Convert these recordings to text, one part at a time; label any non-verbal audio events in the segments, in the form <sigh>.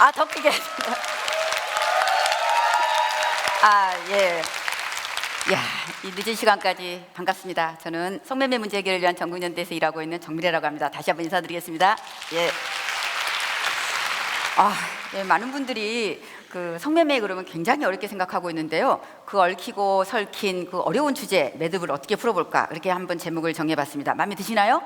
아, 더 크게. 아, 예. 야, 이 늦은 시간까지 반갑습니다. 저는 성매매 문제 해결을 위한 전국연대에서 일하고 있는 정미래라고 합니다. 다시 한번 인사드리겠습니다. 예. 아, 예, 많은 분들이 그 성매매 그러면 굉장히 어렵게 생각하고 있는데요. 그 얽히고 설킨 그 어려운 주제 매듭을 어떻게 풀어볼까 이렇게 한번 제목을 정해봤습니다. 마음에 드시나요?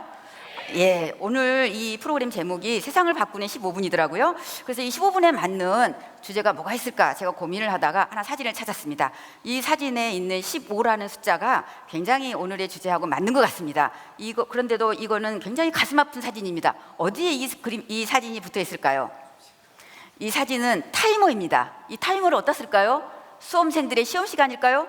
예, 오늘 이 프로그램 제목이 세상을 바꾸는 15분이더라고요. 그래서 이 15분에 맞는 주제가 뭐가 있을까 제가 고민을 하다가 하나 사진을 찾았습니다. 이 사진에 있는 15라는 숫자가 굉장히 오늘의 주제하고 맞는 것 같습니다. 이거 그런데도 이거는 굉장히 가슴 아픈 사진입니다. 어디에 이 그림 이 사진이 붙어 있을까요? 이 사진은 타이머입니다. 이 타이머를 어디다 쓸까요? 수험생들의 시험 시간일까요?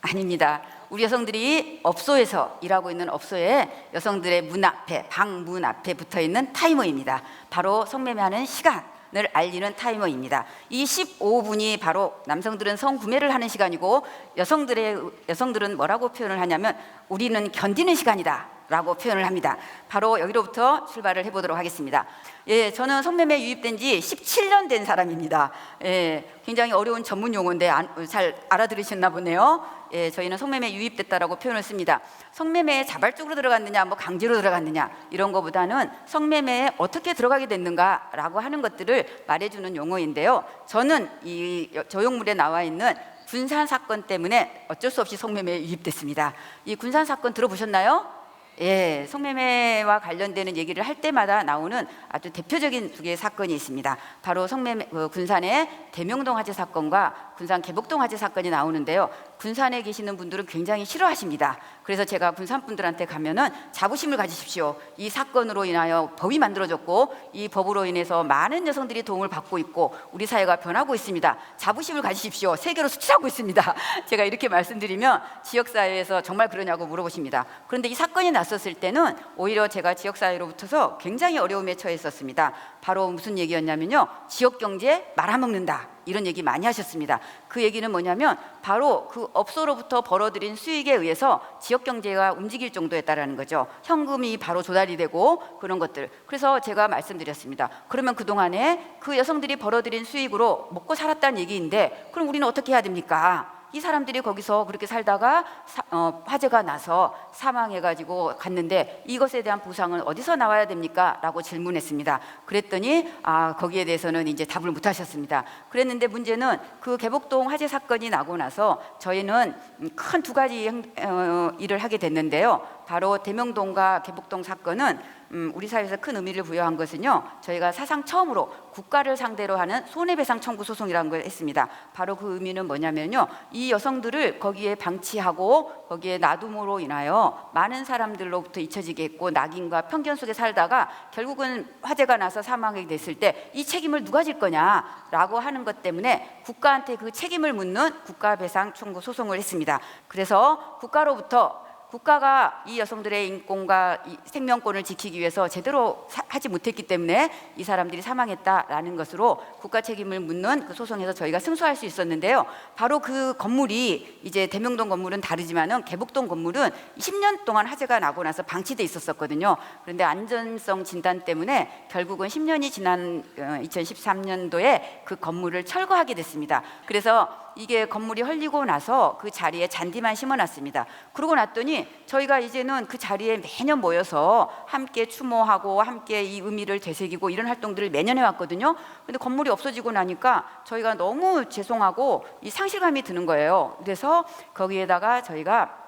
아닙니다. 우리 여성들이 업소에서 일하고 있는 업소에 여성들의 문 앞에 방 문 앞에 붙어 있는 타이머입니다. 바로 성매매하는 시간을 알리는 타이머입니다. 이 15분이 바로 남성들은 성구매를 하는 시간이고 여성들의 여성들은 뭐라고 표현을 하냐면 우리는 견디는 시간이다. 라고 표현을 합니다. 바로 여기로부터 출발을 해보도록 하겠습니다. 예, 저는 성매매 유입된 지 17년 된 사람입니다. 예, 굉장히 어려운 전문 용어인데 안- 잘 알아들으셨나 보네요. 예, 저희는 성매매 유입됐다라고 표현을 씁니다. 성매매에 자발적으로 들어갔느냐, 뭐 강제로 들어갔느냐 이런 거보다는 성매매에 어떻게 들어가게 됐는가라고 하는 것들을 말해주는 용어인데요. 저는 이 저용물에 나와 있는 군산 사건 때문에 어쩔 수 없이 성매매에 유입됐습니다. 이 군산 사건 들어보셨나요? 예, 성매매와 관련되는 얘기를 할 때마다 나오는 아주 대표적인 두 개의 사건이 있습니다. 바로 성매매 어, 군산의 대명동 화재 사건과 군산 개복동 화재 사건이 나오는데요. 군산에 계시는 분들은 굉장히 싫어하십니다. 그래서 제가 군산 분들한테 가면은 자부심을 가지십시오. 이 사건으로 인하여 법이 만들어졌고 이 법으로 인해서 많은 여성들이 도움을 받고 있고 우리 사회가 변하고 있습니다. 자부심을 가지십시오. 세계로 수출하고 있습니다. <laughs> 제가 이렇게 말씀드리면 지역 사회에서 정말 그러냐고 물어보십니다. 그런데 이 사건이 났었을 때는 오히려 제가 지역 사회로부터서 굉장히 어려움에 처했었습니다. 바로 무슨 얘기였냐면요. 지역 경제 말아먹는다. 이런 얘기 많이 하셨습니다. 그 얘기는 뭐냐면 바로 그 업소로부터 벌어들인 수익에 의해서 지역 경제가 움직일 정도였다라는 거죠. 현금이 바로 조달이 되고 그런 것들. 그래서 제가 말씀드렸습니다. 그러면 그 동안에 그 여성들이 벌어들인 수익으로 먹고 살았다는 얘기인데 그럼 우리는 어떻게 해야 됩니까? 이 사람들이 거기서 그렇게 살다가 사- 어, 화재가 나서 사망해가지고 갔는데 이것에 대한 보상은 어디서 나와야 됩니까? 라고 질문했습니다. 그랬더니 아 거기에 대해서는 이제 답을 못 하셨습니다. 그랬는데 문제는 그 개복동 화재 사건이 나고 나서 저희는 큰 두 가지 행- 어, 일을 하게 됐는데요. 바로 대명동과 개복동 사건은 음, 우리 사회에서 큰 의미를 부여한 것은요. 저희가 사상 처음으로 국가를 상대로 하는 손해배상 청구 소송이라는 걸 했습니다. 바로 그 의미는 뭐냐면요. 이 여성들을 거기에 방치하고 거기에 놔둠으로 인하여 많은 사람들로부터 잊혀지게 했고 낙인과 편견 속에 살다가 결국은 화재가 나서 사망하게 됐을 때 이 책임을 누가 질 거냐라고 하는 것 때문에 국가한테 그 책임을 묻는 국가배상 청구 소송을 했습니다. 그래서 국가로부터 국가가 이 여성들의 인권과 이 생명권을 지키기 위해서 제대로 사- 하지 못했기 때문에 이 사람들이 사망했다라는 것으로 국가 책임을 묻는 그 소송에서 저희가 승소할 수 있었는데요. 바로 그 건물이 이제 대명동 건물은 다르지만은 개복동 건물은 10년 동안 화재가 나고 나서 방치돼 있었었거든요. 그런데 안전성 진단 때문에 결국은 10년이 지난 2013년도에 그 건물을 철거하게 됐습니다. 그래서 이게 건물이 헐리고 나서 그 자리에 잔디만 심어놨습니다. 그러고 났더니 저희가 이제는 그 자리에 매년 모여서 함께 추모하고 함께 이 의미를 되새기고 이런 활동들을 매년 해왔거든요. 근데 건물이 없어지고 나니까 저희가 너무 죄송하고 이 상실감이 드는 거예요. 그래서 거기에다가 저희가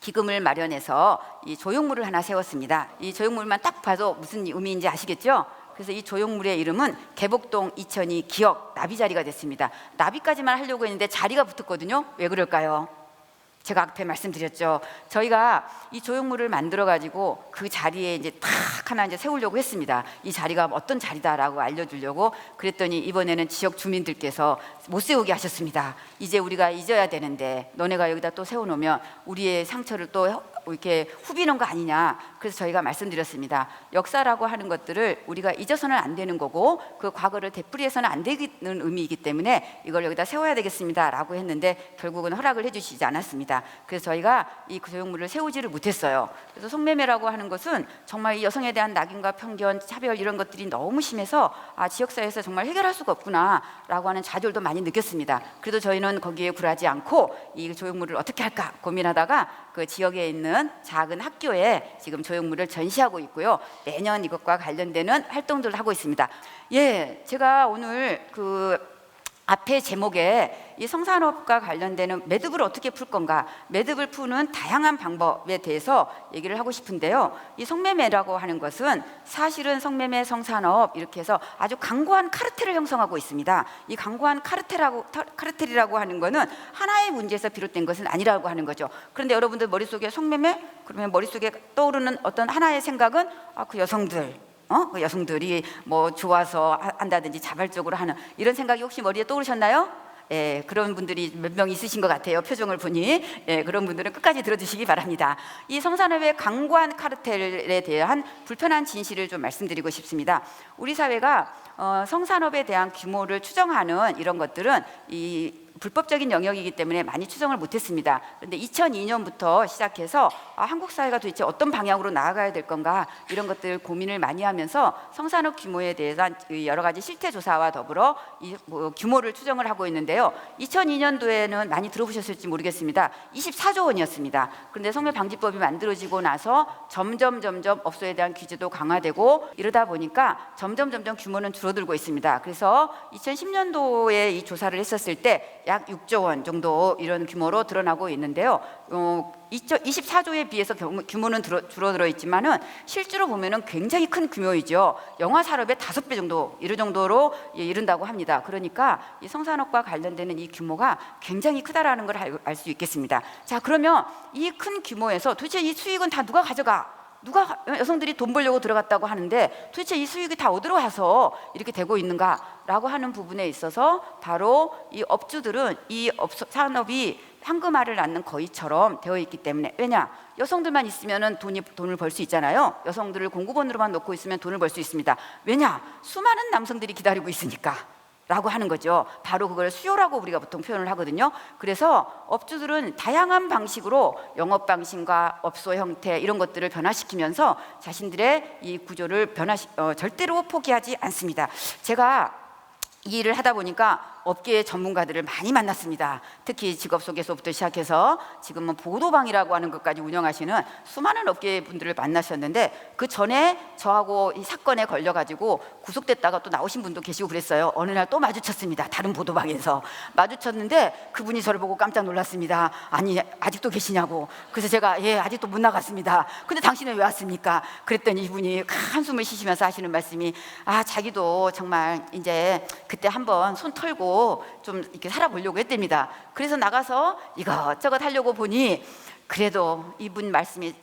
기금을 마련해서 이 조형물을 하나 세웠습니다. 이 조형물만 딱 봐도 무슨 의미인지 아시겠죠? 그래서 이 조형물의 이름은 개복동 2002 기억 나비 자리가 됐습니다. 나비까지만 하려고 했는데 자리가 붙었거든요. 왜 그럴까요? 제가 앞에 말씀드렸죠. 저희가 이 조형물을 만들어 가지고 그 자리에 이제 탁 하나 이제 세우려고 했습니다. 이 자리가 어떤 자리다라고 알려주려고 그랬더니 이번에는 지역 주민들께서 못 세우게 하셨습니다. 이제 우리가 잊어야 되는데 너네가 여기다 또 세워놓으면 우리의 상처를 또 이렇게 후비는 거 아니냐. 그래서 저희가 말씀드렸습니다. 역사라고 하는 것들을 우리가 잊어서는 안 되는 거고 그 과거를 되풀이해서는 안 되는 의미이기 때문에 이걸 여기다 세워야 되겠습니다라고 했는데 결국은 허락을 해주시지 않았습니다. 그래서 저희가 이 조형물을 세우지를 못했어요. 그래서 성매매라고 하는 것은 정말 이 여성에 대한 낙인과 편견, 차별 이런 것들이 너무 심해서 아 지역사회에서 정말 해결할 수가 없구나라고 하는 좌절도 많이 느꼈습니다. 그래도 저희는 거기에 굴하지 않고 이 조형물을 어떻게 할까 고민하다가 그 지역에 있는 작은 학교에 지금 조 형물을 전시하고 있고요. 매년 이것과 관련되는 활동들을 하고 있습니다. 예, 제가 오늘 그 앞에 제목에 이 성산업과 관련되는 매듭을 어떻게 풀 건가, 매듭을 푸는 다양한 방법에 대해서 얘기를 하고 싶은데요. 이 성매매라고 하는 것은 사실은 성매매, 성산업 이렇게 해서 아주 강고한 카르텔을 형성하고 있습니다. 이 강고한 카르텔하고 카르텔이라고 하는 거는 하나의 문제에서 비롯된 것은 아니라고 하는 거죠. 그런데 여러분들 머릿속에 성매매 그러면 머릿속에 떠오르는 어떤 하나의 생각은 아, 그 여성들 어? 그 여성들이 뭐 좋아서 하- 한다든지 자발적으로 하는 이런 생각이 혹시 머리에 떠오르셨나요? 예, 그런 분들이 몇 명 있으신 것 같아요. 표정을 보니 예, 그런 분들은 끝까지 들어주시기 바랍니다. 이 성산업의 강고한 카르텔에 대한 불편한 진실을 좀 말씀드리고 싶습니다. 우리 사회가 어, 성산업에 대한 규모를 추정하는 이런 것들은 이 불법적인 영역이기 때문에 많이 추정을 못했습니다. 그런데 2002년부터 시작해서 아, 한국 사회가 도대체 어떤 방향으로 나아가야 될 건가 이런 것들 고민을 많이 하면서 성산업 규모에 대한 이 여러 가지 실태 조사와 더불어 이 뭐, 규모를 추정을 하고 있는데요. 2002년도에는 많이 들어보셨을지 모르겠습니다. 24조 원이었습니다. 그런데 성매 방지법이 만들어지고 나서 점점 점점 업소에 대한 규제도 강화되고 이러다 보니까 점점 점점 규모는 줄어들고 있습니다. 그래서 2010년도에 이 조사를 했었을 때약 6조 원 정도 이런 규모로 드러나고 있는데요. 어, 24조에 비해서 규모- 규모는 줄어, 줄어들어 있지만은 실제로 보면은 굉장히 큰 규모이죠. 영화 산업의 다섯 배 정도 이런 정도로 예, 이른다고 합니다. 그러니까 이 성산업과 관련되는 이 규모가 굉장히 크다라는 걸 알 수 있겠습니다. 자, 그러면 이 큰 규모에서 도대체 이 수익은 다 누가 가져가? 누가 여성들이 돈 벌려고 들어갔다고 하는데 도대체 이 수익이 다 어디로 와서 이렇게 되고 있는가라고 하는 부분에 있어서 바로 이 업주들은 이업 산업이 황금알을 낳는 거위처럼 되어 있기 때문에 왜냐 여성들만 있으면은 돈이 돈을 벌 수 있잖아요. 여성들을 공급원으로만 놓고 있으면 돈을 벌 수 있습니다. 왜냐 수많은 남성들이 기다리고 있으니까. 라고 하는 거죠. 바로 그걸 수요라고 우리가 보통 표현을 하거든요. 그래서 업주들은 다양한 방식으로 영업 방식과 업소 형태 이런 것들을 변화시키면서 자신들의 이 구조를 변화시 어, 절대로 포기하지 않습니다. 제가 이 일을 하다 보니까 업계의 전문가들을 많이 만났습니다. 특히 직업 소개서부터 시작해서 지금은 보도방이라고 하는 것까지 운영하시는 수많은 업계 분들을 만나셨는데 그 전에 저하고 이 사건에 걸려가지고 구속됐다가 또 나오신 분도 계시고 그랬어요. 어느 날 또 마주쳤습니다. 다른 보도방에서 마주쳤는데 그분이 저를 보고 깜짝 놀랐습니다. 아니 아직도 계시냐고. 그래서 제가 예 아직도 못 나갔습니다. 근데 당신은 왜 왔습니까? 그랬더니 이분이 한숨을 쉬시면서 하시는 말씀이 아 자기도 정말 이제 그때 한번 손 털고 좀 이렇게 살아보려고 했답니다. 그래서 나가서 이것저것 하려고 보니 그래도 이분 말씀이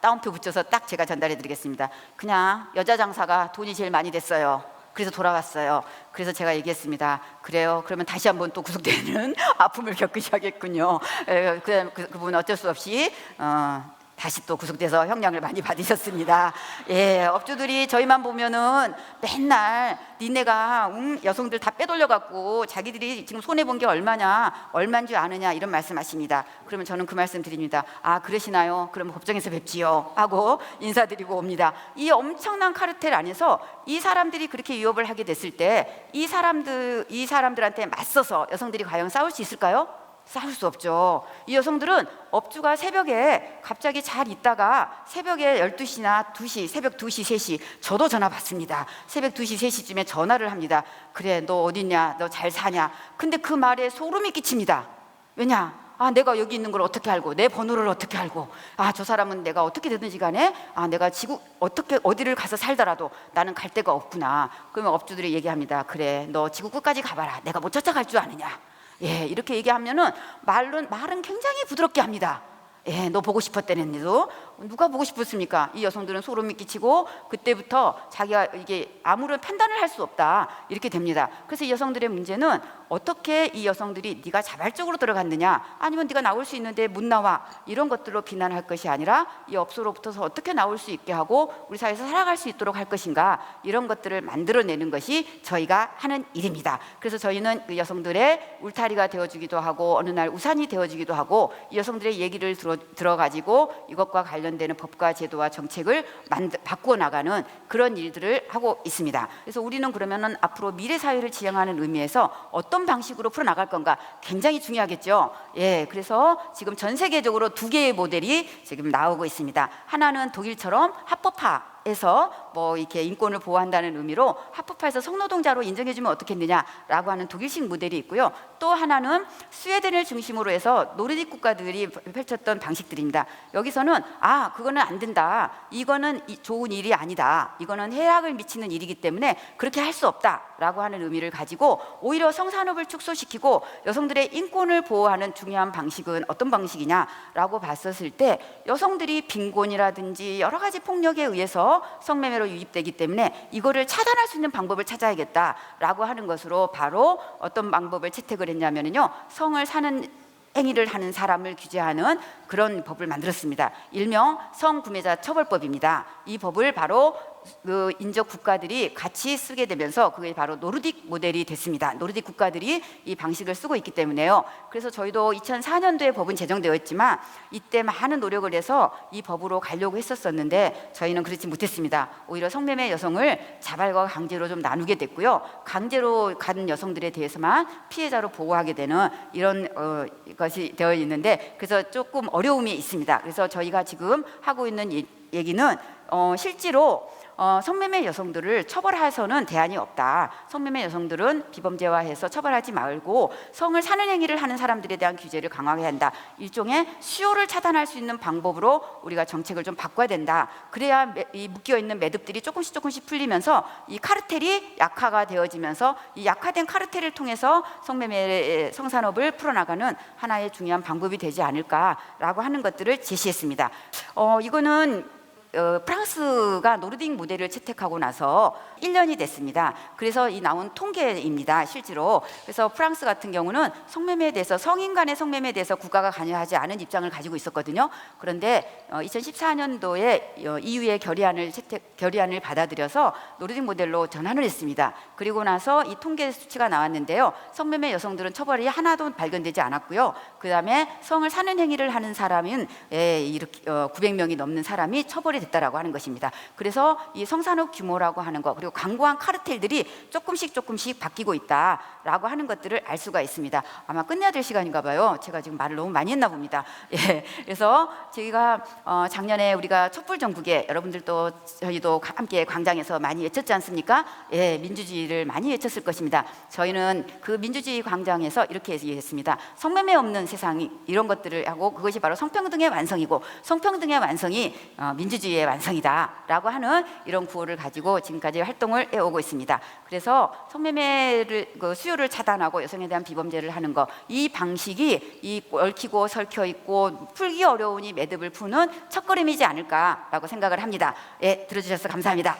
따옴표 붙여서 딱 제가 전달해 드리겠습니다. 그냥 여자 장사가 돈이 제일 많이 됐어요. 그래서 돌아왔어요. 그래서 제가 얘기했습니다. 그래요. 그러면 다시 한번 또 구속되는 <laughs> 아픔을 겪으셔야겠군요. 에, 그, 그, 그분 어쩔 수 없이 어, 다시 또 구속돼서 형량을 많이 받으셨습니다. 예, 업주들이 저희만 보면은 맨날 니네가 음, 여성들 다 빼돌려 갖고 자기들이 지금 손해 본 게 얼마냐, 얼마인 줄 아느냐 이런 말씀하십니다. 그러면 저는 그 말씀 드립니다. 아 그러시나요? 그럼 법정에서 뵙지요. 하고 인사드리고 옵니다. 이 엄청난 카르텔 안에서 이 사람들이 그렇게 위협을 하게 됐을 때 이 사람들 이 사람들한테 맞서서 여성들이 과연 싸울 수 있을까요? 싸울 수 없죠. 이 여성들은 업주가 새벽에 갑자기 잘 있다가 새벽에 12시나 2시, 새벽 2시, 3시 저도 전화 받습니다. 새벽 2시, 3시쯤에 전화를 합니다. 그래, 너 어딨냐? 너 잘 사냐? 근데 그 말에 소름이 끼칩니다. 왜냐? 아, 내가 여기 있는 걸 어떻게 알고, 내 번호를 어떻게 알고, 아, 저 사람은 내가 어떻게 되든지 간에, 아, 내가 지구, 어떻게, 어디를 가서 살더라도 나는 갈 데가 없구나. 그러면 업주들이 얘기합니다. 그래, 너 지구 끝까지 가봐라. 내가 못 쫓아갈 줄 아느냐. 예, 이렇게 얘기하면은 말은 말은 굉장히 부드럽게 합니다. 예, 너 보고 싶었다는데도 누가 보고 싶었습니까? 이 여성들은 소름이 끼치고 그때부터 자기가 이게 아무런 판단을 할 수 없다 이렇게 됩니다. 그래서 이 여성들의 문제는 어떻게 이 여성들이 네가 자발적으로 들어갔느냐 아니면 네가 나올 수 있는데 못 나와 이런 것들로 비난할 것이 아니라 이 업소로부터서 어떻게 나올 수 있게 하고 우리 사회에서 살아갈 수 있도록 할 것인가 이런 것들을 만들어내는 것이 저희가 하는 일입니다. 그래서 저희는 그 여성들의 울타리가 되어주기도 하고 어느 날 우산이 되어주기도 하고 이 여성들의 얘기를 들어, 들어가지고 이것과 관련 되는 법과 제도와 정책을 만들, 바꾸어 나가는 그런 일들을 하고 있습니다. 그래서 우리는 그러면은 앞으로 미래 사회를 지향하는 의미에서 어떤 방식으로 풀어 나갈 건가 굉장히 중요하겠죠. 예, 그래서 지금 전 세계적으로 두 개의 모델이 지금 나오고 있습니다. 하나는 독일처럼 합법화 에서 뭐 이렇게 인권을 보호한다는 의미로 합법화해서 성노동자로 인정해주면 어떻겠느냐라고 하는 독일식 모델이 있고요. 또 하나는 스웨덴을 중심으로 해서 노르딕 국가들이 펼쳤던 방식들입니다. 여기서는 아 그거는 안 된다. 이거는 이- 좋은 일이 아니다. 이거는 해악을 미치는 일이기 때문에 그렇게 할 수 없다라고 하는 의미를 가지고 오히려 성산업을 축소시키고 여성들의 인권을 보호하는 중요한 방식은 어떤 방식이냐라고 봤었을 때 여성들이 빈곤이라든지 여러 가지 폭력에 의해서 성매매로 유입되기 때문에 이거를 차단할 수 있는 방법을 찾아야겠다라고 하는 것으로 바로 어떤 방법을 채택을 했냐면요 성을 사는 행위를 하는 사람을 규제하는 그런 법을 만들었습니다. 일명 성구매자 처벌법입니다. 이 법을 바로 그 인접 국가들이 같이 쓰게 되면서 그게 바로 노르딕 모델이 됐습니다. 노르딕 국가들이 이 방식을 쓰고 있기 때문에요. 그래서 저희도 2004년도에 법은 제정되어 있지만 이때 많은 노력을 해서 이 법으로 가려고 했었었는데 저희는 그렇지 못했습니다. 오히려 성매매 여성을 자발과 강제로 좀 나누게 됐고요. 강제로 간 여성들에 대해서만 피해자로 보호하게 되는 이런 어, 것이 되어 있는데 그래서 조금 어려움이 있습니다. 그래서 저희가 지금 하고 있는 이- 얘기는 어, 실제로 어, 성매매 여성들을 처벌해서는 대안이 없다. 성매매 여성들은 비범죄화해서 처벌하지 말고 성을 사는 행위를 하는 사람들에 대한 규제를 강화해야 한다. 일종의 수요를 차단할 수 있는 방법으로 우리가 정책을 좀 바꿔야 된다. 그래야 매- 이 묶여 있는 매듭들이 조금씩 조금씩 풀리면서 이 카르텔이 약화가 되어지면서 이 약화된 카르텔을 통해서 성매매 성산업을 풀어나가는 하나의 중요한 방법이 되지 않을까라고 하는 것들을 제시했습니다. 어, 이거는 어, 프랑스가 노르딕 모델을 채택하고 나서 1년이 됐습니다. 그래서 이 나온 통계입니다. 실제로. 그래서 프랑스 같은 경우는 성매매에 대해서 성인 간의 성매매에 대해서 국가가 관여하지 않은 입장을 가지고 있었거든요. 그런데 어, 2014년도에 어, EU의 결의안을 채택 결의안을 받아들여서 노르딕 모델로 전환을 했습니다. 그리고 나서 이 통계 수치가 나왔는데요. 성매매 여성들은 처벌이 하나도 발견되지 않았고요. 그다음에 성을 사는 행위를 하는 사람은 예, 이렇게 어, 900명이 넘는 사람이 처벌이 됐다라고 하는 것입니다. 그래서 이 성산업 규모라고 하는 것 그리고 강고한 카르텔들이 조금씩 조금씩 바뀌고 있다라고 하는 것들을 알 수가 있습니다. 아마 끝내야 될 시간인가 봐요. 제가 지금 말을 너무 많이 했나 봅니다. <laughs> 예, 그래서 저희가 어, 작년에 우리가 촛불 전국에 여러분들도 저희도 함께 광장에서 많이 외쳤지 않습니까? 예, 민주주의를 많이 외쳤을 것입니다. 저희는 그 민주주의 광장에서 이렇게 얘기했습니다. 성매매 없는 세상이 이런 것들을 하고 그것이 바로 성평등의 완성이고 성평등의 완성이 어, 민주주의 의 완성이다라고 하는 이런 구호를 가지고 지금까지 활동을 해오고 있습니다. 그래서 성매매를 그 수요를 차단하고 여성에 대한 비범죄를 하는 것 이 방식이 이 얽히고 설켜 있고 풀기 어려우니 매듭을 푸는 첫걸음이지 않을까라고 생각을 합니다. 예, 들어주셔서 감사합니다.